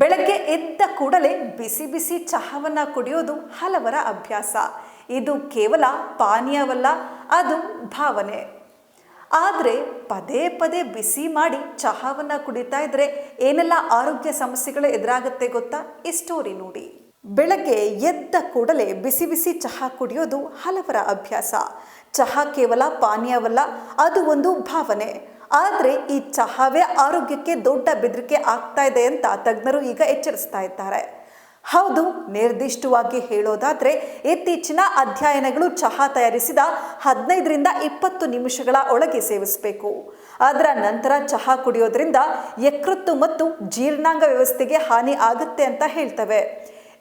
ಬೆಳಗ್ಗೆ ಎದ್ದ ಕೂಡಲೇ ಬಿಸಿ ಬಿಸಿ ಚಹಾವನ್ನು ಕುಡಿಯೋದು ಹಲವರ ಅಭ್ಯಾಸ. ಇದು ಕೇವಲ ಪಾನೀಯವಲ್ಲ, ಅದು ಭಾವನೆ. ಆದರೆ ಪದೇ ಪದೇ ಬಿಸಿ ಮಾಡಿ ಚಹಾವನ್ನು ಕುಡಿತಾ ಇದ್ರೆ ಏನೆಲ್ಲ ಆರೋಗ್ಯ ಸಮಸ್ಯೆಗಳು ಎದುರಾಗುತ್ತೆ ಗೊತ್ತಾ? ಈ ಸ್ಟೋರಿ ನೋಡಿ. ಬೆಳಗ್ಗೆ ಎದ್ದ ಕೂಡಲೇ ಬಿಸಿ ಬಿಸಿ ಚಹಾ ಕುಡಿಯೋದು ಹಲವರ ಅಭ್ಯಾಸ. ಚಹಾ ಕೇವಲ ಪಾನೀಯವಲ್ಲ, ಅದು ಒಂದು ಭಾವನೆ. ಆದರೆ ಈ ಚಹಾವೇ ಆರೋಗ್ಯಕ್ಕೆ ದೊಡ್ಡ ಬೆದರಿಕೆ ಆಗ್ತಾ ಇದೆ ಅಂತ ತಜ್ಞರು ಈಗ ಎಚ್ಚರಿಸ್ತಾ ಇದ್ದಾರೆ. ಹೌದು, ನಿರ್ದಿಷ್ಟವಾಗಿ ಹೇಳೋದಾದರೆ ಇತ್ತೀಚಿನ ಅಧ್ಯಯನಗಳು ಚಹಾ ತಯಾರಿಸಿದ ಹದಿನೈದರಿಂದ ಇಪ್ಪತ್ತು ನಿಮಿಷಗಳ ಒಳಗೆ ಸೇವಿಸಬೇಕು. ಅದರ ನಂತರ ಚಹಾ ಕುಡಿಯೋದ್ರಿಂದ ಯಕೃತ್ತು ಮತ್ತು ಜೀರ್ಣಾಂಗ ವ್ಯವಸ್ಥೆಗೆ ಹಾನಿ ಆಗುತ್ತೆ ಅಂತ ಹೇಳ್ತವೆ.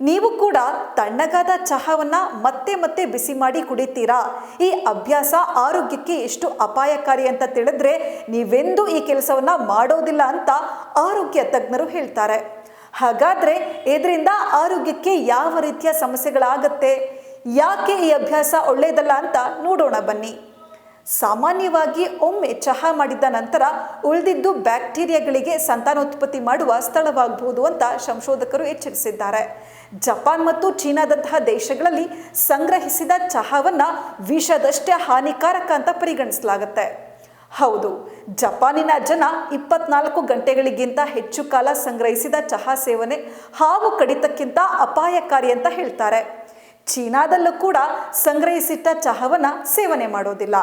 ನೀವು ಕೂಡ ತಣ್ಣಗಾದ ಚಹಾವನ್ನು ಮತ್ತೆ ಮತ್ತೆ ಬಿಸಿ ಮಾಡಿ ಕುಡಿತೀರಾ? ಈ ಅಭ್ಯಾಸ ಆರೋಗ್ಯಕ್ಕೆ ಎಷ್ಟು ಅಪಾಯಕಾರಿ ಅಂತ ತಿಳಿದ್ರೆ ನೀವೆಂದೂ ಈ ಕೆಲಸವನ್ನು ಮಾಡೋದಿಲ್ಲ ಅಂತ ಆರೋಗ್ಯ ತಜ್ಞರು ಹೇಳ್ತಾರೆ. ಹಾಗಾದರೆ ಇದರಿಂದ ಆರೋಗ್ಯಕ್ಕೆ ಯಾವ ರೀತಿಯ ಸಮಸ್ಯೆಗಳಾಗತ್ತೆ? ಯಾಕೆ ಈ ಅಭ್ಯಾಸ ಒಳ್ಳೆಯದಲ್ಲ ಅಂತ ನೋಡೋಣ ಬನ್ನಿ. ಸಾಮಾನ್ಯವಾಗಿ ಒಮ್ಮೆ ಚಹಾ ಮಾಡಿದ ನಂತರ ಉಳಿದಿದ್ದು ಬ್ಯಾಕ್ಟೀರಿಯಾಗಳಿಗೆ ಸಂತಾನೋತ್ಪತ್ತಿ ಮಾಡುವ ಸ್ಥಳವಾಗಬಹುದು ಅಂತ ಸಂಶೋಧಕರು ಎಚ್ಚರಿಸಿದ್ದಾರೆ. ಜಪಾನ್ ಮತ್ತು ಚೀನಾದಂತಹ ದೇಶಗಳಲ್ಲಿ ಸಂಗ್ರಹಿಸಿದ ಚಹಾವನ್ನು ವಿಷದಷ್ಟೇ ಹಾನಿಕಾರಕ ಅಂತ ಪರಿಗಣಿಸಲಾಗುತ್ತೆ. ಹೌದು, ಜಪಾನಿನ ಜನ ಇಪ್ಪತ್ನಾಲ್ಕು ಗಂಟೆಗಳಿಗಿಂತ ಹೆಚ್ಚು ಕಾಲ ಸಂಗ್ರಹಿಸಿದ ಚಹಾ ಸೇವನೆ ಹಾವು ಕಡಿತಕ್ಕಿಂತ ಅಪಾಯಕಾರಿ ಅಂತ ಹೇಳ್ತಾರೆ. ಚೀನಾದಲ್ಲೂ ಕೂಡ ಸಂಗ್ರಹಿಸಿಟ್ಟ ಚಹಾವನ್ನು ಸೇವನೆ ಮಾಡೋದಿಲ್ಲ.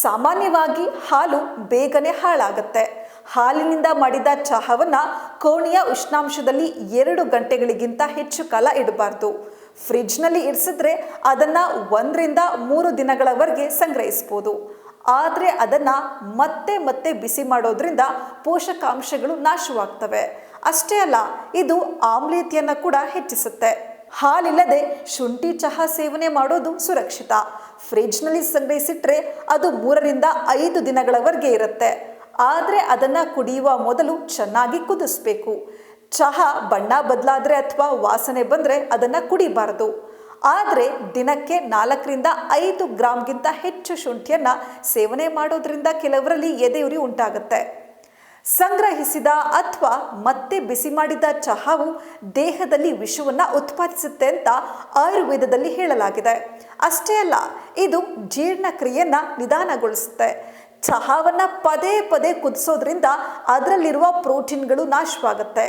ಸಾಮಾನ್ಯವಾಗಿ ಹಾಲು ಬೇಗನೆ ಹಾಳಾಗುತ್ತೆ. ಹಾಲಿನಿಂದ ಮಾಡಿದ ಚಹಾವನ್ನು ಕೋಣೆಯ ಉಷ್ಣಾಂಶದಲ್ಲಿ ಎರಡು ಗಂಟೆಗಳಿಗಿಂತ ಹೆಚ್ಚು ಕಾಲ ಇಡಬಾರ್ದು. ಫ್ರಿಡ್ಜ್ನಲ್ಲಿ ಇರಿಸಿದ್ರೆ ಅದನ್ನ ಒಂದರಿಂದ ಮೂರು ದಿನಗಳವರೆಗೆ ಸಂಗ್ರಹಿಸ್ಬೋದು. ಆದರೆ ಅದನ್ನು ಮತ್ತೆ ಮತ್ತೆ ಬಿಸಿ ಮಾಡೋದ್ರಿಂದ ಪೋಷಕಾಂಶಗಳು ನಾಶವಾಗ್ತವೆ. ಅಷ್ಟೇ ಅಲ್ಲ, ಇದು ಆಮ್ಲೀಯತೆಯನ್ನು ಕೂಡ ಹೆಚ್ಚಿಸುತ್ತೆ. ಹಾಲಿಲ್ಲದೆ ಶುಂಠಿ ಚಹಾ ಸೇವನೆ ಮಾಡೋದು ಸುರಕ್ಷಿತ. ಫ್ರಿಜ್ನಲ್ಲಿ ಸಂಗ್ರಹಿಸಿಟ್ರೆ ಅದು ಮೂರರಿಂದ ಐದು ದಿನಗಳವರೆಗೆ ಇರುತ್ತೆ. ಆದರೆ ಅದನ್ನು ಕುಡಿಯುವ ಮೊದಲು ಚೆನ್ನಾಗಿ ಕುದಿಸ್ಬೇಕು. ಚಹಾ ಬಣ್ಣ ಬದಲಾದರೆ ಅಥವಾ ವಾಸನೆ ಬಂದರೆ ಅದನ್ನು ಕುಡಿಬಾರದು. ಆದರೆ ದಿನಕ್ಕೆ ನಾಲ್ಕರಿಂದ ಐದು ಗ್ರಾಮ್ಗಿಂತ ಹೆಚ್ಚು ಶುಂಠಿಯನ್ನು ಸೇವನೆ ಮಾಡೋದ್ರಿಂದ ಕೆಲವರಲ್ಲಿ ಎದೆಯುರಿ ಉಂಟಾಗುತ್ತೆ. ಸಂಗ್ರಹಿಸಿದ ಅಥವಾ ಮತ್ತೆ ಬಿಸಿ ಮಾಡಿದ ಚಹಾವು ದೇಹದಲ್ಲಿ ವಿಷವನ್ನು ಉತ್ಪಾದಿಸುತ್ತೆ ಅಂತ ಆಯುರ್ವೇದದಲ್ಲಿ ಹೇಳಲಾಗಿದೆ. ಅಷ್ಟೇ ಅಲ್ಲ, ಇದು ಜೀರ್ಣಕ್ರಿಯೆಯನ್ನು ನಿಧಾನಗೊಳಿಸುತ್ತೆ. ಚಹಾವನ್ನು ಪದೇ ಪದೇ ಕುದಿಸೋದ್ರಿಂದ ಅದರಲ್ಲಿರುವ ಪ್ರೋಟೀನ್ಗಳು ನಾಶವಾಗುತ್ತೆ.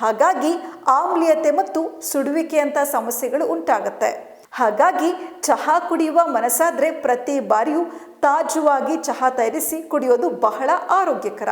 ಹಾಗಾಗಿ ಆಮ್ಲೀಯತೆ ಮತ್ತು ಸುಡುವಿಕೆಯಂಥ ಸಮಸ್ಯೆಗಳು ಉಂಟಾಗುತ್ತೆ. ಹಾಗಾಗಿ ಚಹಾ ಕುಡಿಯುವ ಮನಸ್ಸಾದರೆ ಪ್ರತಿ ಬಾರಿಯೂ ತಾಜುವಾಗಿ ಚಹಾ ತಯಾರಿಸಿ ಕುಡಿಯೋದು ಬಹಳ ಆರೋಗ್ಯಕರ.